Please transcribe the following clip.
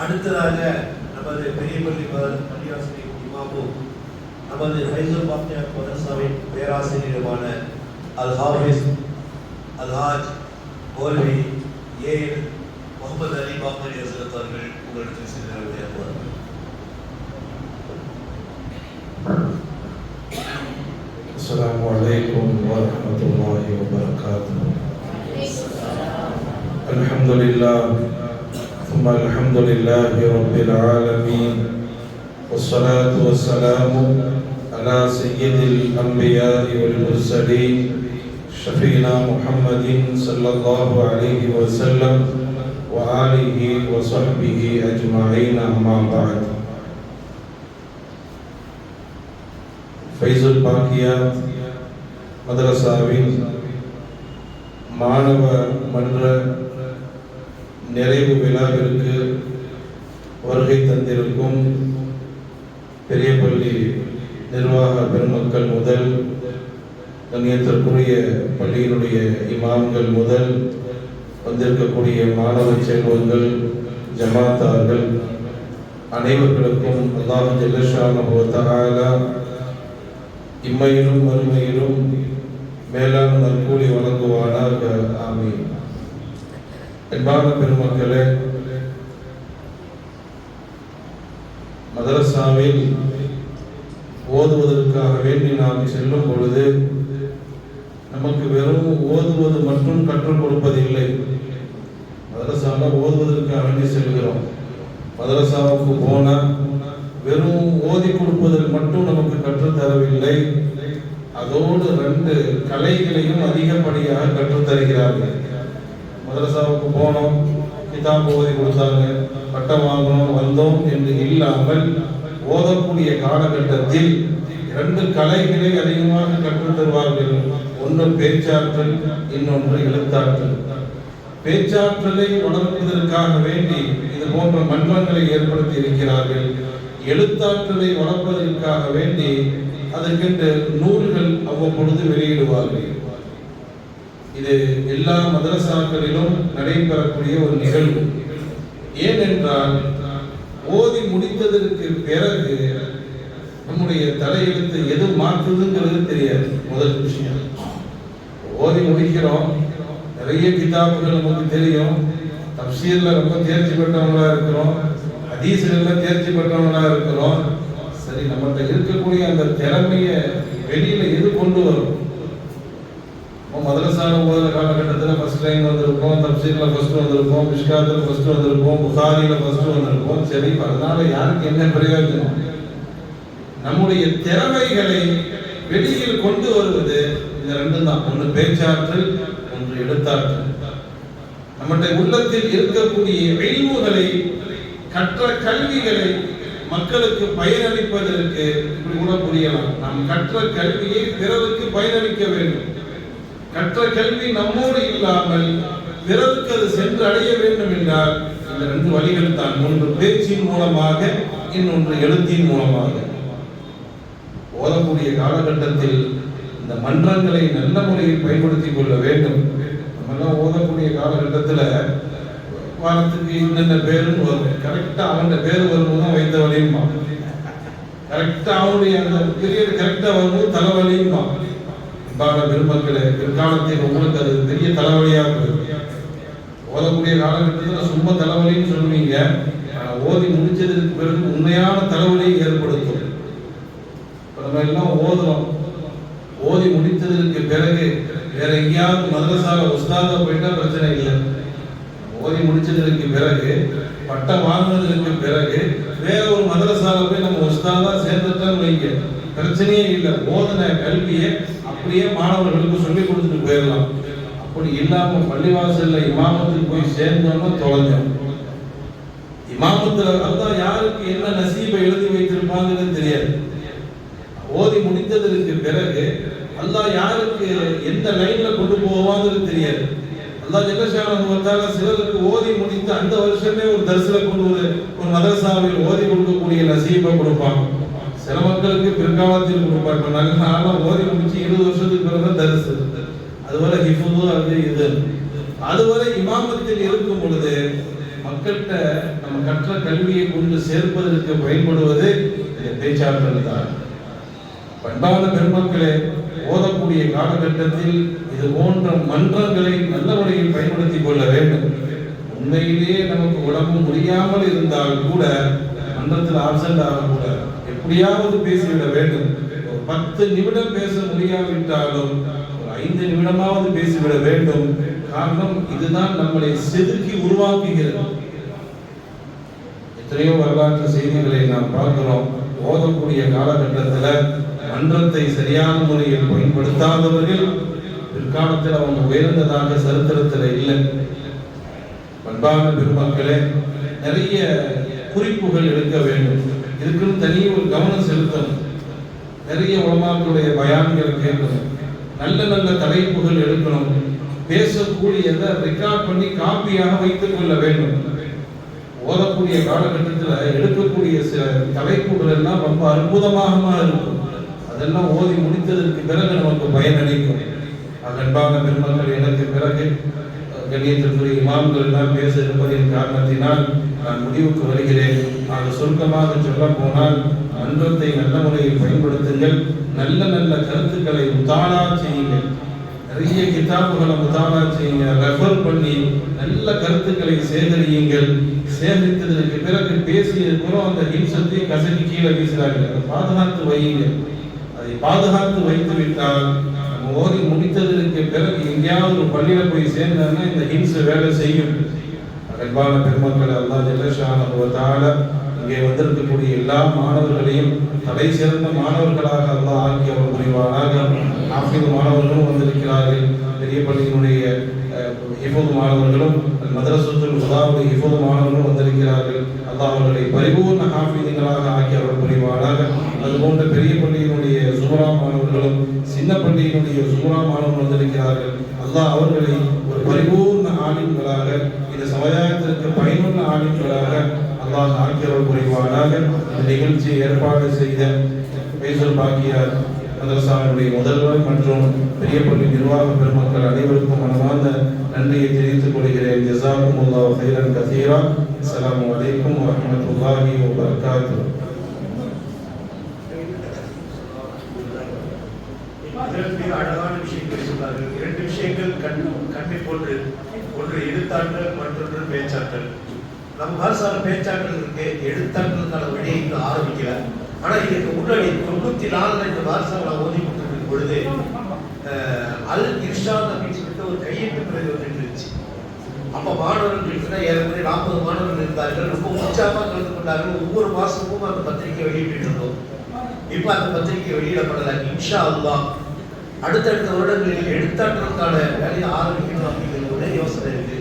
அடுத்ததாக நமது பெரியபள்ளி பள்ளிவாசலின் இமாமும் நமது ஃபைசல் பாக்தியார் மதரசாவின் பேராசிரியருமான அல் ஹாஃபிஸ் அல் ஹாஜ் மௌலவி ஏ முகமது அலி பாக்தரி ஹசரத் அவர்கள் உங்களிடத்தில் சென்று விளையாடுவார்கள் السلام عليكم ورحمة الله وبركاته الحمد لله ثم الحمد لله رب العالمين والصلاة والسلام على سيد الأنبياء والمرسلين شفينا محمد صلى الله عليه وسلم وآله وصحبه أجمعين أما بعد ஃபைசுல் பாக்கியாத் மதரசாவின் மாணவ மன்ற நிறைவு விழாவிற்கு வருகை தந்திருக்கும் பெரியபள்ளி நிர்வாக பெருமக்கள் முதல் கண்ணியத்திற்குரிய பள்ளியினுடைய இமாம்கள் முதல் வந்திருக்கக்கூடிய மாணவ செல்வங்கள் ஜமாத்தார்கள் அனைவர்களுக்கும் அல்லாஹ் ஜல்லஷானஹு தஆலா இம்மையிலும் மறுமையிலும் மேலான நற்கூலி வழங்குவானாக. ஆமீன். அன்பான பெருமக்களே மதரசாவில் ஓதுவதற்காக வேண்டி நாம் செல்லும் பொழுது நமக்கு வெறும் ஓதுவது மட்டும் கற்றுக் கொடுப்பதில்லை. மதரசாவில் ஓதுவதற்காக வேண்டி செல்கிறோம். மதரசாவுக்கு போனால் வெறும் ஓதி கொடுப்பதில் மட்டும் நமக்கு கற்றுத் தரவில்லை. அதோடு ரெண்டு கலைகளையும் அதிகப்படியாக கற்றுத் தருகிறார்கள். மதரசாவுக்கு போனோம். கிதாப் ஓதி கொடுத்தாங்க. பட்டம் வாங்கணும் வந்தோம் என்று இல்லாமல் ஓதக்கூடிய காலகட்டத்தில் இரண்டு கலைகளை அதிகமாக கற்றுத் தருவார்கள். ஒன்று பேச்சாற்றல் இன்னொன்று எழுத்தாற்றல். பேச்சாற்றலை வளர்ப்பதற்காக வேண்டி இது போன்ற மன்றங்களை ஏற்படுத்தி இருக்கிறார்கள். எழுத்தாற்றலை வளர்ப்பதற்காக வேண்டி அதற்கென்று நூல்கள் அவ்வப்பொழுது வெளியிடுவார்கள். இது எல்லா மதரசாக்களிலும் நடைபெறக்கூடிய ஒரு நிகழ்வு. ஏனென்றால் ஓதி முடித்ததற்கு பிறகு நம்முடைய தலையெழுத்து எது மாற்றுதுங்கிறது தெரியாது முதல் விஷயம். ஓதி முடிக்கிறோம். நிறைய கிதாபுகள் நமக்கு தெரியும். தப்சீரில் ரொம்ப தேர்ச்சி பெற்றவங்களா இருக்கிறோம். ஹதீஸ்கள்ல தேர்ச்சி பெற்றவங்களா இருக்கிறோம். சரி நம்மகிட்ட இருக்கக்கூடிய அந்த திறமையை வெளியில எது கொண்டு வரும்? மதரசாக போகிற காலகட்டத்தில் ஃபர்ஸ்ட் டைம் வந்திருப்போம் தப்சீரில் ஃபஸ்ட்டு வந்திருப்போம் மிஷ்காத்தில் ஃபஸ்ட்டு வந்திருப்போம் புகாரியில் ஃபஸ்ட்டு வந்திருப்போம் சரி அதனால யாருக்கு என்ன பிரயோஜனம்? நம்முடைய திறமைகளை வெளியில் கொண்டு வருவது இந்த ரெண்டும் தான். ஒன்று பேச்சாற்றல் ஒன்று எழுத்தாற்றல். நம்முடைய உள்ளத்தில் இருக்கக்கூடிய எழிவுகளை கற்ற கல்விகளை மக்களுக்கு பயனளிப்பதற்கு இப்படி கூட புரியலாம். நாம் கற்ற கல்வியை பிறருக்கு பயனளிக்க வேண்டும். கற்ற கல்வி நம்மோடு இல்லாமல் பிறருக்கு அது சென்று அடைய வேண்டும் என்றால் இந்த ரெண்டு வழிகள் தான். ஒன்று பேச்சின் மூலமாக இன்னொன்று எழுத்தின் மூலமாக. ஓதக்கூடிய காலகட்டத்தில் இந்த மன்றங்களை நல்ல முறையில் பயன்படுத்திக் கொள்ள வேண்டும். நம்மெல்லாம் ஓதக்கூடிய காலகட்டத்தில் வாரத்துக்கு இன்னென்ன பேருன்னு வரும். கரெக்டாக அவன் பேர் வரும்போது தான் வைத்த வழியுமா கரெக்டாக அவனுடைய அந்த பீரியட் கரெக்டாக வரும்போது தலைவலியுமா பாட பெருமக்களே பிற்காலத்தில் உங்களுக்கு அது பெரிய தலைவலியாக ஓதக்கூடிய காலகட்டத்தில் சும்மா தலைவலின்னு சொல்லுவீங்க. ஓதி முடிச்சதுக்கு பிறகு உண்மையான தலைவலியை ஏற்படுத்தும். நம்ம எல்லாம் ஓதுறோம். ஓதி முடித்ததற்கு பிறகு வேற எங்கேயாவது மதரசால உஸ்தாதா போயிட்டா பிரச்சனை இல்லை. ஓதி முடிச்சதற்கு பிறகு பட்டம் வாங்கினதற்கு பிறகு வேற ஒரு மதரசால போய் நம்ம உஸ்தாதா சேர்ந்துட்டோம்னு வைங்க. பிரச்சனையே இல்லை. ஓதின கல்வியை அப்படியே மாணவர்களுக்கு சொல்லி கொடுத்துட்டு போயிடலாம். அப்படி இல்லாம பள்ளிவாசல்ல இமாமத்துக்கு போய் சேர்ந்தோம்னா தொலைஞ்சோம். இமாமத்துல அதான் யாருக்கு என்ன நசீபை எழுதி வைத்திருப்பாங்கன்னு தெரியாது. ஓதி முடித்ததற்கு பிறகு அல்லாஹ் யாருக்கு எந்த லைன்ல கொண்டு போவாங்கிறது தெரியாது. அல்லாஹ் ஜெகஷானு வந்தால சிலருக்கு ஓதி முடித்து அந்த வருஷமே ஒரு தரிசனம் கொண்டு ஒரு ஒரு மதரசாவில் ஓதி கொடுக்கக்கூடிய நசீபை கொடுப்பாங்க. சில மக்களுக்கு பிற்காலத்தில் கொடுப்பாங்க இப்ப நல்ல நாளா ஓதி முடிச்சு இருபது வருஷத்துக்கு பிறகு தரிசு அதுவரை ஹிஃபுது அது இது. அதுவரை இமாமத்தில் இருக்கும் பொழுது மக்கள்கிட்ட நம்ம கற்ற கல்வியை கொண்டு சேர்ப்பதற்கு பயன்படுவது பேச்சாற்றல் தான். பண்பான பெருமக்களே ஓதக்கூடிய காலகட்டத்தில் இது போன்ற மன்றங்களை நல்ல முறையில் பயன்படுத்திக் கொள்ள வேண்டும். உண்மையிலேயே நமக்கு உடம்பு முடியாமல் இருந்தால் கூட மன்றத்தில் ஆப்சண்ட் ஆகக்கூடாது. எப்படியாவது பேசிவிட வேண்டும். ஒரு பத்து நிமிடம் பேச முடியாவிட்டாலும் ஒரு ஐந்து நிமிடமாவது பேசிவிட வேண்டும். காரணம் இதுதான் நம்மளை செதுக்கி உருவாக்குகிறது. எத்தனையோ வரலாற்று செய்திகளை நாம் பார்க்கிறோம். ஓதக்கூடிய காலகட்டத்தில் மன்றத்தை சரியான முறையில் பயன்படுத்தாதவர்கள் பிற்காலத்தில் அவங்க உயர்ந்ததாக சரித்திரத்தில் இல்லை. பண்பான பெருமக்களே நிறைய குறிப்புகள் எடுக்க வேண்டும். இதுக்குன்னு தனியே ஒரு கவனம் செலுத்தணும். நிறைய உலமாக்களுடைய பயான்களை கேட்கணும். நல்ல நல்ல தலைப்புகள் எடுக்கணும். பேசக்கூடியதை ரெக்கார்ட் பண்ணி காப்பியாக வைத்துக் கொள்ள வேண்டும். ஓதக்கூடிய காலகட்டத்தில் எடுக்கக்கூடிய சில தலைப்புகள் எல்லாம் ரொம்ப அற்புதமாக இருக்கும். அதெல்லாம் ஓதி முடித்ததற்கு பிறகு நமக்கு பயனளிக்கும். அன்பான பெருமக்கள் எனக்கு பிறகு கண்ணியத்திற்குரிய இமாம்கள் எல்லாம் பேச இருப்பதின் காரணத்தினால் நான் முடிவுக்கு வருகிறேன். ஆக சுருக்கமாக சொல்ல போனால் அன்பத்தை நல்ல முறையில் பயன்படுத்துங்கள். நல்ல நல்ல கருத்துக்களை முத்தாளா செய்யுங்கள். நிறைய கிதாபுகளை முதானா செய்யுங்க ரெஃபர் பண்ணி நல்ல கருத்துக்களை சேகரியுங்கள். சேகரித்ததற்கு பிறகு பேசிய கூட அந்த ஹிம்சத்தை கசக்கி கீழே வீசுகிறார்கள். அதை பாதுகாத்து வையுங்கள். அதை பாதுகாத்து வைத்து விட்டால் நம்ம ஓதி எங்கேயாவது ஒரு பள்ளியில் போய் சேர்ந்தாங்கன்னா இந்த ஹிம்ச வேலை செய்யும். அன்பான பெருமக்கள் அல்லா ஜெல்லஷான இங்கே வந்திருக்கக்கூடிய எல்லா மாணவர்களையும் தலை சிறந்த மாணவர்களாக அல்லா ஆக்கி அவர் புரிவாராக ஆஃபீது மாணவர்களும் வந்திருக்கிறார்கள். பெரிய பள்ளியினுடைய இப்போது மாணவர்களும் மதரசுத்துல் உதாவுடைய இப்போது மாணவர்களும் வந்திருக்கிறார்கள். அல்லா அவர்களை பரிபூர்ண ஹாஃபீதுகளாக ஆக்கி அவர் புரிவாராக அதுபோன்ற பெரிய பள்ளியினுடைய சுமரா மாணவர்களும் பள்ளியினுடைய சுமரா மாணவர்கள் வந்திருக்கிறார்கள். அல்லாஹ் அவர்களை ஒரு பரிபூர்ண ஆலிம்களாக இந்த சமுதாயத்திற்கு பயனுள்ள ஆலிம்களாக அல்லாஹ் ஆக்கியவர் புரிவானாக. இந்த நிகழ்ச்சியை ஏற்பாடு செய்த பேசல் பாக்கியார் மதரசாவினுடைய முதல்வர் மற்றும் பெரியப்பள்ளி நிர்வாக பெருமக்கள் அனைவருக்கும் மனமார்ந்த நன்றியை தெரிவித்துக் கொள்கிறேன். ஜசாக்கும் அல்லாஹ் ஹைரன் கசீரா. அஸ்லாம் வலைக்கும் வரமத்துல்லாஹி வபரகாத்துஹு. இதில் மிக அழகான விஷயங்களை சொன்னார்கள் இரண்டு விஷயங்கள் கண் கண்ணை போன்று ஒன்று எழுத்தாற்றல் மற்றொன்று பேச்சாற்றல். நம்ம பாரசால பேச்சாற்றல் இருக்கு எழுத்தாற்றலுக்கான வழியை இன்னும் ஆரம்பிக்கல ஆனா இதுக்கு முன்னாடி தொண்ணூத்தி நாலுல இந்த பாரசால ஓதி கொண்டிருக்கும் பொழுது அஹ், அல் இர்ஷாத் அப்படின்னு சொல்லிட்டு ஒரு கையெழுத்து பிரதி வந்துட்டு இருந்துச்சு. அப்ப மாணவர்கள் ஏற்கனவே நாற்பது மாணவர்கள் இருந்தார்கள். ரொம்ப உற்சாகமாக கலந்து கொண்டார்கள். ஒவ்வொரு மாசமும் அந்த பத்திரிகை வெளியிட்டு இருந்தோம். இப்ப அந்த பத்திரிகை வெளியிடப்படல. இன்ஷா அல்லா அடுத்தடுத்த வருடங்களில் எழுத்தாற்றலுக்கான வேலையை ஆரம்பிக்கணும் அப்படிங்கிற ஒரே யோசனை இருக்கு.